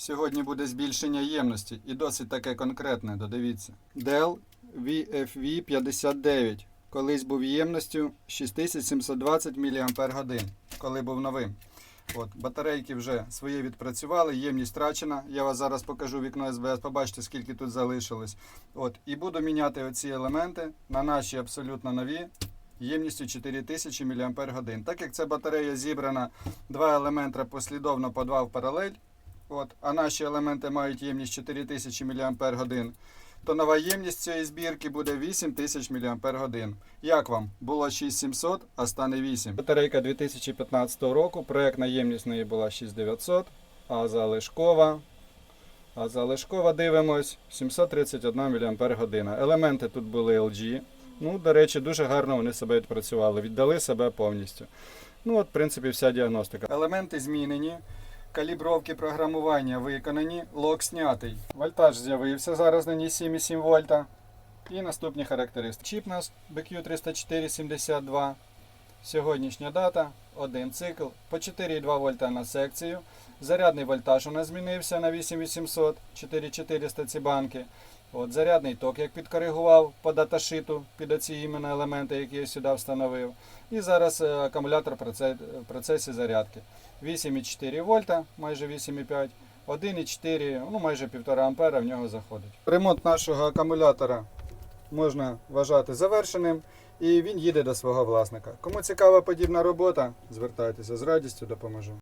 Сьогодні буде збільшення ємності і досить таке конкретне, додивіться. Dell VFV 59. Колись був ємністю 6720 мАч, коли був новим. От, батарейки вже свої відпрацювали, ємність втрачена. Я вас зараз покажу вікно СБС, побачите, скільки тут залишилось. От, і буду міняти оці елементи на наші абсолютно нові ємністю 4000 мАч. Так як ця батарея зібрана, два елементи послідовно по два в паралель, от, а наші елементи мають ємність 4000 мАч, то нова ємність цієї збірки буде 8000 мАч. Як вам? Було 6700, а стане 8. Батарейка 2015 року, проєктна ємність неї була 6900, а залишкова. А залишкова дивимось 731 мАч. Елементи тут були LG. Ну, до речі, дуже гарно вони себе відпрацювали, віддали себе повністю. Ну, от, в принципі, вся діагностика. Елементи змінені, калібровки програмування виконані, лок знятий. Вольтаж з'явився зараз на ній 7,7 вольта. І наступні характеристики. Чіп у нас BQ30472. Сьогоднішня дата, один цикл, по 4,2 вольта на секцію. Зарядний вольтаж у нас змінився на 8800, 4400 ці банки. От, зарядний ток, як підкоригував по даташиту під оці іменно елементи, які я сюди встановив. І зараз е, акумулятор в в процесі зарядки. 8,4 вольта, майже 8,5, 1,4, ну майже 1,5 ампера в нього заходить. Ремонт нашого акумулятора можна вважати завершеним і він їде до свого власника. Кому цікава подібна робота, звертайтеся з радістю допоможу.